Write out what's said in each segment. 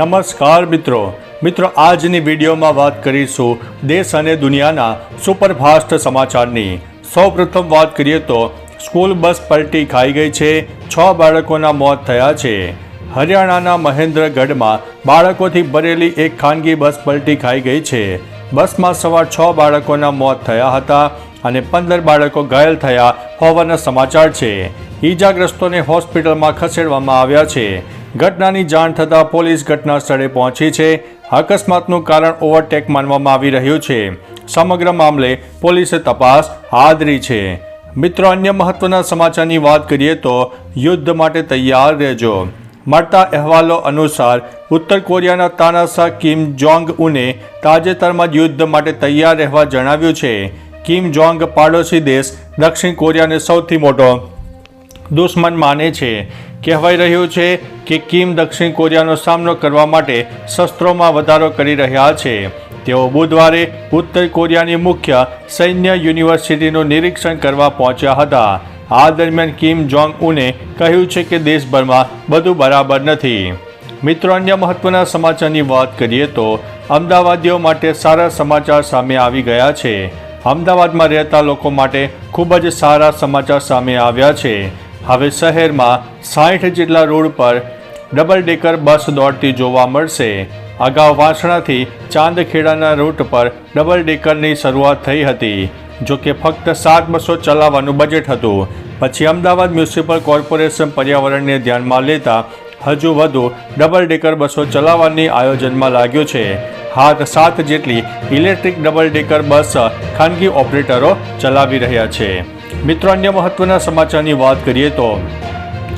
નમસ્કાર મિત્રો. મિત્રો, આજની વિડીયોમાં વાત કરીશું દેશ અને દુનિયાના સુપરફાસ્ટ સમાચારની. સૌપ્રથમ વાત કરીએ તો, સ્કૂલ બસ પલટી ખાઈ ગઈ છે, છ બાળકોના મોત થયા છે. હરિયાણાના મહેન્દ્રગઢમાં બાળકોથી ભરેલી એક ખાનગી બસ પલટી ખાઈ ગઈ છે. બસમાં સવાર છ બાળકોના મોત થયા હતા અને પંદર બાળકો ઘાયલ થયા હોવાના સમાચાર છે. ઈજાગ્રસ્તોને હોસ્પિટલમાં ખસેડવામાં આવ્યા છે. ઘટનાની જાણ થતાં પોલીસ ઘટના સ્થળે પહોંચી છે. અકસ્માતનું કારણ ઓવરટેક માનવામાં આવી રહ્યું છે. સમગ્ર મામલે પોલીસે તપાસ હાદરી છે. મિત્રો, અન્ય મહત્વના સમાચારની વાત કરીએ તો યુદ્ધ માટે તૈયાર રહેજો. મળતા અહેવાલો અનુસાર ઉત્તર કોરિયાના તાનાશાહ કિમ જોંગ ઉને તાજેતરમાં જ યુદ્ધ માટે તૈયાર રહેવા જણાવ્યું છે. કિમ જોંગ પાડોશી દેશ દક્ષિણ કોરિયાને સૌથી મોટો દુશ્મન માને છે. કહેવાઈ રહ્યું છે કે કિમ દક્ષિણ કોરિયાનો સામનો કરવા માટે શસ્ત્રોમાં વધારો કરી રહ્યા છે. તેઓ બુધવારે ઉત્તર કોરિયાની મુખ્ય સૈન્ય યુનિવર્સિટીનું નિરીક્ષણ કરવા પહોંચ્યા હતા. આ દરમિયાન કિમ જોંગ ઉને કહ્યું છે કે દેશભરમાં બધું બરાબર નથી. મિત્રો, અન્ય મહત્વના સમાચારની વાત કરીએ તો અમદાવાદીઓ માટે સારા સમાચાર સામે આવી ગયા છે. અમદાવાદમાં રહેતા લોકો માટે ખૂબ જ સારા સમાચાર સામે આવ્યા છે. હવે શહેરમાં સાઠ જેટલા રોડ પર ડબલ ડેકર બસ દોડતી જોવા મળશે. અગાઉ વાસણાથી ચાંદખેડાના રૂટ પર ડબલ ડેકરની શરૂઆત થઈ હતી, જો કે ફક્ત સાત બસો ચલાવવાનું બજેટ હતું. પછી અમદાવાદ મ્યુનિસિપલ કોર્પોરેશન પર્યાવરણને ધ્યાનમાં લેતા હજુ વધુ ડબલ ડેકર બસો ચલાવવાની આયોજનમાં લાગ્યું છે. હાથ સાત જેટલી ઇલેક્ટ્રિક ડબલ ડેકર બસ ખાનગી ઓપરેટરો ચલાવી રહ્યા છે. મિત્રો, અન્ય મહત્વના સમાચારની વાત કરીએ તો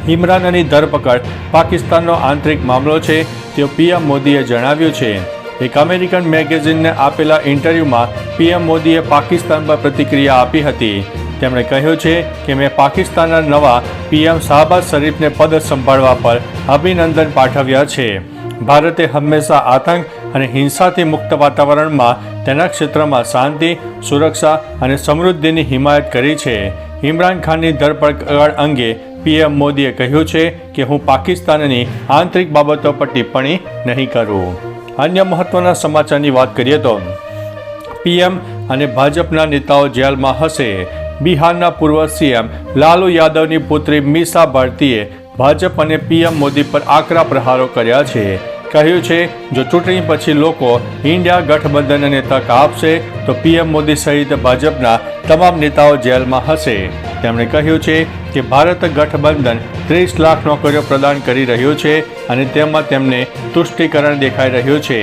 ઇમરાનની ધરપકડ પાકિસ્તાનનો આંતરિક મામલો છે તેવું પીએમ મોદીએ જણાવ્યું છે. એક અમેરિકન મેગેઝિનને આપેલા ઇન્ટરવ્યૂમાં પીએમ મોદીએ પાકિસ્તાન પર પ્રતિક્રિયા આપી હતી. તેમણે કહ્યું છે કે, મેં પાકિસ્તાનના નવા પીએમ શાહબાઝ શરીફને પદ સંભાળવા પર અભિનંદન પાઠવ્યા છે. ભારતે હંમેશા આતંક અને હિંસાથી મુક્ત વાતાવરણમાં તેના ક્ષેત્રમાં શાંતિ, સુરક્ષા અને સમૃદ્ધિની હિમાયત કરી છે. ઇમરાન ખાનની ધરપકડ અંગે પીએમ મોદીએ કહ્યું છે કે હું પાકિસ્તાનની આંતરિક બાબતો પર ટિપ્પણી નહીં કરું. અન્ય મહત્વના સમાચારની વાત કરીએ તો, પીએમ અને ભાજપના નેતાઓ જેલમાં હશે. બિહારના પૂર્વ સીએમ લાલુ યાદવની પુત્રી મીસા ભારતીએ ભાજપ અને પીએમ મોદી પર આકરા પ્રહારો કર્યા છે. કહ્યું છે, જો ચૂંટણી પછી લોકો ઇન્ડિયા ગઠબંધનને તક આપશે, તો પીએમ મોદી સહિત ભાજપના તમામ નેતાઓ જેલમાં હશે. તેમણે કહ્યું છે કે ભારત ગઠબંધન ત્રીસ લાખ નોકરીઓ પ્રદાન કરી રહ્યું છે અને તેમાં તેમને તુષ્ટિકરણ દેખાઈ રહ્યું છે.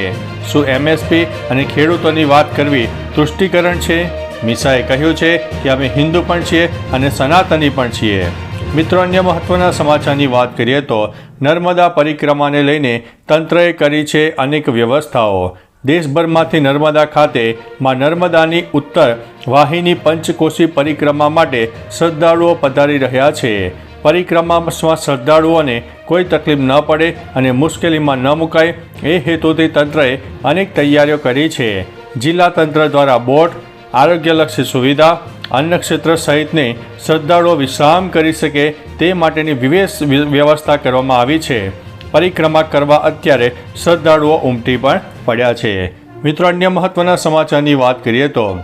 શું એમએસપી અને ખેડૂતોની વાત કરવી તુષ્ટિકરણ છે? મિસાએ કહ્યું છે કે અમે હિન્દુ પણ છીએ અને સનાતની પણ છીએ. મિત્રો, અન્ય મહત્વના સમાચારની વાત કરીએ તો નર્મદા પરિક્રમાને લઈને તંત્રએ કરી છે અનેક વ્યવસ્થાઓ. દેશભરમાંથી નર્મદા ખાતે માં નર્મદાની ઉત્તર વાહિની પંચકોશી પરિક્રમા માટે શ્રદ્ધાળુઓ પધારી રહ્યા છે. પરિક્રમામાં શ્રદ્ધાળુઓને કોઈ તકલીફ ન પડે અને મુશ્કેલીમાં ન મુકાય એ હેતુથી તંત્રએ અનેક તૈયારીઓ કરી છે. જિલ્લા તંત્ર દ્વારા બોટ, આરોગ્યલક્ષી સુવિધા, અન્ન ક્ષેત્ર સહિતની શ્રદ્ધાળુઓ વિશ્રામ કરી શકે તે માટેની વિવેશ વ્યવસ્થા કરવામાં આવી છે. પરિક્રમા કરવા અત્યારે શ્રદ્ધાળુઓ ઉમટી પણ પડ્યા છે. મિત્રો, અન્ય મહત્વના સમાચારની વાત કરીએ તો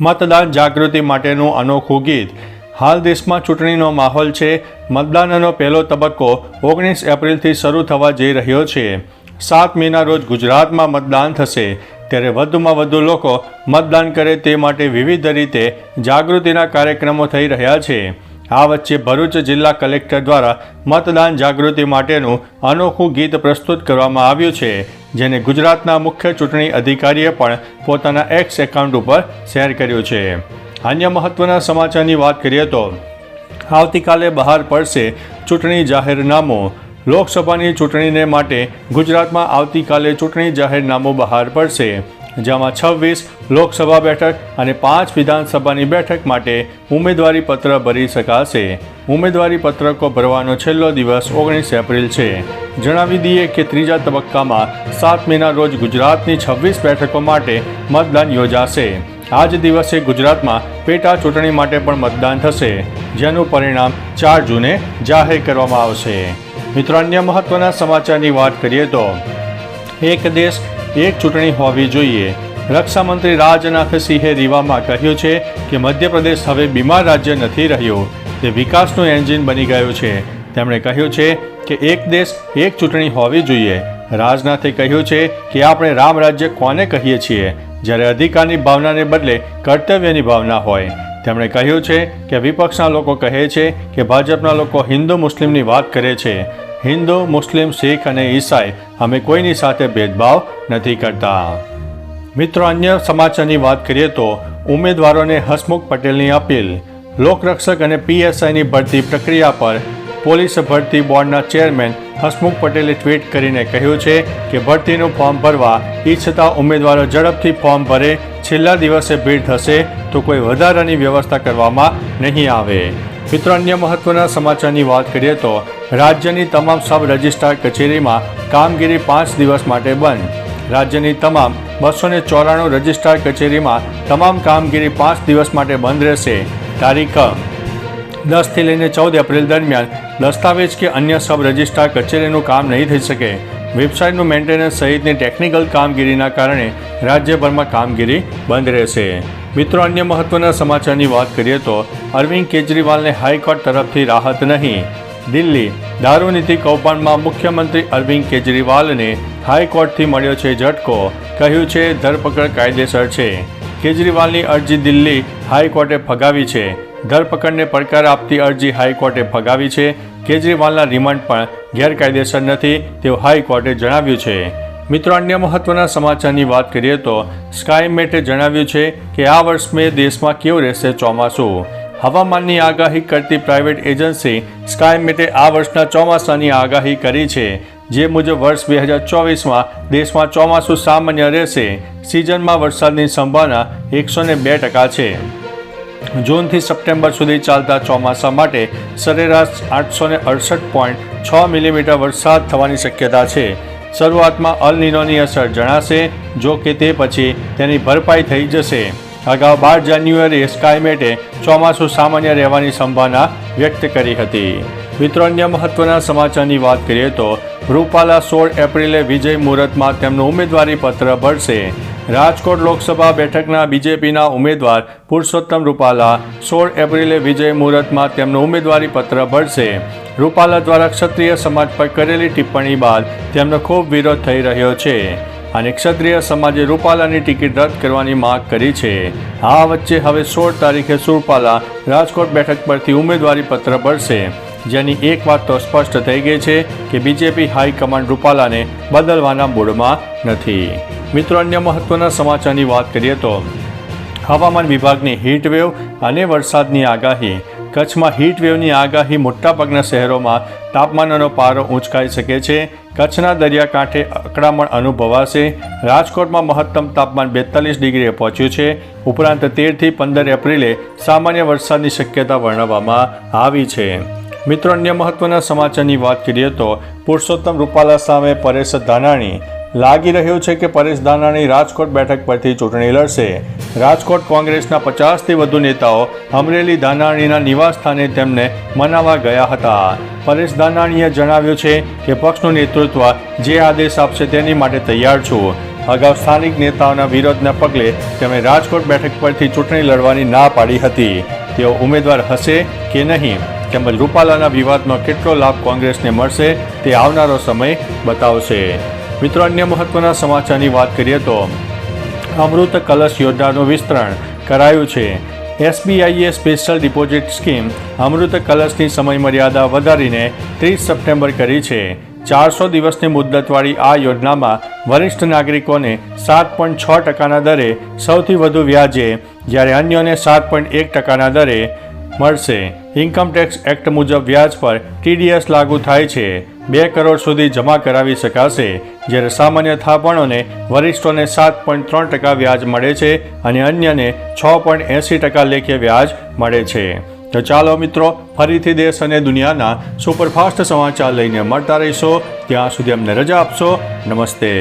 મતદાન જાગૃતિ માટેનું અનોખું ગીત. હાલ દેશમાં ચૂંટણીનો માહોલ છે. મતદાનનો પહેલો તબક્કો ઓગણીસ એપ્રિલથી શરૂ થવા જઈ રહ્યો છે. સાત મેના રોજ ગુજરાતમાં મતદાન થશે. ત્યારે વધુમાં વધુ લોકો મતદાન કરે તે માટે વિવિધ રીતે જાગૃતિના કાર્યક્રમો થઈ રહ્યા છે. આ વચ્ચે ભરૂચ જિલ્લા કલેક્ટર દ્વારા મતદાન જાગૃતિ માટેનું અનોખું ગીત પ્રસ્તુત કરવામાં આવ્યું છે, જેને ગુજરાતના મુખ્ય ચૂંટણી અધિકારીએ પણ પોતાના એક્સ એકાઉન્ટ ઉપર શેર કર્યું છે. અન્ય મહત્વના સમાચારની વાત કરીએ તો, આવતીકાલે બહાર પડશે ચૂંટણી જાહેરનામું. લોકસભાની ચૂંટણીને માટે ગુજરાતમાં આવતીકાલે ચૂંટણી જાહેરનામું બહાર પડશે. જેમાં છવ્વીસ લોકસભા બેઠક અને પાંચ વિધાનસભાની બેઠક માટે ઉમેદવારી પત્ર ભરી શકાશે. ઉમેદવારી પત્રકો ભરવાનો છેલ્લો દિવસ ઓગણીસ એપ્રિલ છે. જણાવી દઈએ કે ત્રીજા તબક્કામાં સાત મેના રોજ ગુજરાતની છવ્વીસ બેઠકો માટે મતદાન યોજાશે. આ જ દિવસે ગુજરાતમાં પેટા ચૂંટણી માટે પણ મતદાન થશે, જેનું પરિણામ ચાર જૂને જાહેર કરવામાં આવશે. મિત્રો, અન્ય મહત્વના સમાચારની વાત કરીએ તો, એક દેશ એક ચૂંટણી હોવી જોઈએ. રક્ષામંત્રી રાજનાથ સિંહે રીવામાં કહ્યું છે કે મધ્યપ્રદેશ હવે બીમાર રાજ્ય નથી રહ્યું. તે વિકાસનું એન્જિન બની ગયું છે. તેમણે કહ્યું છે કે એક દેશ એક ચૂંટણી હોવી જોઈએ. રાજનાથે કહ્યું છે કે આપણે રામ રાજ્ય કોને કહીએ છીએ? જ્યારે અધિકારની ભાવનાને બદલે કર્તવ્યની ભાવના હોય. તેમણે કહ્યું છે કે વિપક્ષના લોકો કહે છે કે ભાજપના લોકો હિન્દુ મુસ્લિમની વાત કરે છે. હિન્દુ, મુસ્લિમ, શીખ અને ઈસાઈ અમે કોઈની સાથે ભેદભાવ નથી કરતા. મિત્રો, અન્ય સમાચારની વાત કરીએ તો ઉમેદવારોને હસમુખ પટેલની અપીલ. લોકરક્ષક અને પીએસઆઈની ભરતી પ્રક્રિયા પર પોલીસ ભરતી બોર્ડના ચેરમેન હસમુખ પટેલે ટ્વીટ કરીને કહ્યું છે કે ભરતીનું ફોર્મ ભરવા ઈચ્છતા ઉમેદવારો ઝડપથી ફોર્મ ભરે. છેલ્લા દિવસે ભીડ થશે તો કોઈ વધારાની વ્યવસ્થા કરવામાં નહીં આવે. મિત્રો, અન્ય મહત્વના સમાચારની વાત કરીએ તો રાજ્યની તમામ સબ રજિસ્ટ્રાર કચેરીમાં કામગીરી પાંચ દિવસ માટે બંધ. રાજ્યની તમામ બસો ને ચોરાણું રજિસ્ટ્રાર કચેરીમાં તમામ કામગીરી પાંચ દિવસ માટે બંધ રહેશે. તારીખ દસથી લઈને ચૌદ એપ્રિલ દરમિયાન દસ્તાવેજ કે અન્ય સબ રજિસ્ટ્રાર કચેરીનું કામ નહીં થઈ શકે. વેબસાઇટનું મેન્ટેનન્સ સહિતની ટેકનિકલ કામગીરીના કારણે રાજ્યભરમાં કામગીરી બંધ રહેશે. મિત્રો, અન્ય મહત્વના સમાચારની વાત કરીએ તો અરવિંદ કેજરીવાલને હાઈકોર્ટ તરફથી રાહત નહીં. દિલ્હી દારૂનીતિ કૌભાંડમાં મુખ્યમંત્રી અરવિંદ કેજરીવાલને હાઈકોર્ટથી મળ્યો છે ઝટકો, કહ્યું છે ધરપકડ કાયદેસર છે. કેજરીવાલની અરજી દિલ્હી હાઈકોર્ટે ફગાવી છે. ધરપકડને પડકાર આપતી અરજી હાઈકોર્ટે ફગાવી છે. કેજરીવાલના રિમાન્ડ પણ ગેરકાયદેસર નથી, તેવું હાઈકોર્ટે જણાવ્યું છે. મિત્રો, અન્ય મહત્વના સમાચારની વાત કરીએ તો સ્કાયમેટે જણાવ્યું છે કે આ વર્ષ મેં દેશમાં કેવું રહેશે ચોમાસું? હવામાનની આગાહી કરતી પ્રાઇવેટ એજન્સી સ્કાયમેટે આ વર્ષના ચોમાસાની આગાહી કરી છે, જે મુજબ વર્ષ બે હજાર ચોવીસમાં દેશમાં ચોમાસું સામાન્ય રહેશે. સિઝનમાં વરસાદની સંભાવના એકસો ને બે ટકા છે. જૂનથી સપ્ટેમ્બર સુધી ચાલતા ચોમાસા માટે સરેરાશ આઠસો ને અડસઠ પોઈન્ટ છ મિલીમીટર વરસાદ થવાની શક્યતા છે. શરૂઆતમાં અલ નીનોની અસર જણાશે, જો કે તે પછી તેની ભરપાઈ થઈ જશે. અગાઉ બાર જાન્યુઆરીએ સ્કાયમેટે ચોમાસું સામાન્ય રહેવાની સંભાવના વ્યક્ત કરી હતી. મિત્રો, અન્ય મહત્વના સમાચારની વાત કરીએ તો, રૂપાલા સોળ એપ્રિલે વિજય મુહૂર્તમાં તેમનું ઉમેદવારી પત્ર ભરશે. રાજકોટ લોકસભા બેઠકના બીજેપીના ઉમેદવાર પુરુષોત્તમ રૂપાલા સોળ એપ્રિલે વિજય મુહૂર્તમાં તેમનું ઉમેદવારી પત્ર ભરશે. રૂપાલા દ્વારા ક્ષત્રિય સમાજ પર કરેલી ટિપ્પણી બાદ તેમનો ખૂબ વિરોધ થઈ રહ્યો છે અને ક્ષત્રિય સમાજે રૂપાલાની ટિકિટ રદ કરવાની માંગ કરી છે. આ વચ્ચે હવે સોળ તારીખે સુરપાલા રાજકોટ બેઠક પરથી ઉમેદવારી પત્ર ભરશે. જેની એક વાત તો સ્પષ્ટ થઈ ગઈ છે કે બીજેપી હાઈકમાન્ડ રૂપાલાને બદલવાના મૂડમાં નથી. મિત્રો, અન્ય મહત્વના સમાચારની વાત કરીએ તો હવામાન વિભાગની હીટ વેવ અને વરસાદની આગાહી. કચ્છમાં હીટ વેવની આગાહી મોટાભાગના શહેરોમાં તાપમાનનો પારો ઊંચકાઈ શકે છે. કચ્છના દરિયાકાંઠે અકળામણ અનુભવાશે. રાજકોટમાં મહત્તમ તાપમાન બેતાલીસ ડિગ્રીએ પહોંચ્યું છે. ઉપરાંત તેરથી પંદર એપ્રિલે સામાન્ય વરસાદની શક્યતા વર્ણવવામાં આવી છે. મિત્રો, અન્ય મહત્વના સમાચારની વાત કરીએ તો પુરુષોત્તમ રૂપાલા સામે પરેશ ધાનાણી લાગી રહ્યું છે કે પરેશ ધાનાણી રાજકોટ બેઠક પરથી ચૂંટણી લડશે. રાજકોટ કોંગ્રેસના પચાસથી વધુ નેતાઓ અમરેલી ધાનાણીના નિવાસ સ્થાને તેમને મનાવવા ગયા હતા. પરેશ ધાનાણીએ જણાવ્યું છે કે પક્ષનું નેતૃત્વ જે આદેશ આપશે તેની માટે તૈયાર છું. અગાઉ સ્થાનિક નેતાઓના વિરોધના પગલે તેમણે રાજકોટ બેઠક પરથી ચૂંટણી લડવાની ના પાડી હતી. તેઓ ઉમેદવાર હશે કે નહીં? તેમજ રૂપાલાના વિવાદનો કેટલો લાભ કોંગ્રેસને મળશે તે આવનારો સમય બતાવશે. મિત્રો, અન્ય મહત્વના સમાચારની વાત કરીએ તો અમૃત કલશ યોજનાનું વિસ્તરણ કરાયું છે. એસબીઆઈએ સ્પેશિયલ ડિપોઝિટ સ્કીમ અમૃત કલશની સમયમર્યાદા વધારીને ત્રીસ સપ્ટેમ્બર કરી છે. ચારસો દિવસની મુદ્દતવાળી આ યોજનામાં વરિષ્ઠ નાગરિકોને સાત પોઈન્ટ છ ટકાના દરે સૌથી વધુ વ્યાજે, જ્યારે અન્યોને સાત પોઈન્ટ એક ટકાના દરે મળશે. ઇન્કમટેક્સ એક્ટ મુજબ વ્યાજ પર ટીડીએસ લાગુ થાય છે. બે કરોડ સુધી જમા કરાવી શકાશે, જ્યારે સામાન્ય થાપણોને વરિષ્ઠોને સાત પોઈન્ટ ત્રણ ટકા વ્યાજ મળે છે અને અન્યને છ પોઈન્ટ એંસી ટકા લેખે વ્યાજ મળે છે. તો ચાલો મિત્રો, ફરીથી દેશ અને દુનિયાના સુપરફાસ્ટ સમાચાર લઈને મળતા રહીશો. ત્યાં સુધી અમને રજા આપશો. નમસ્તે.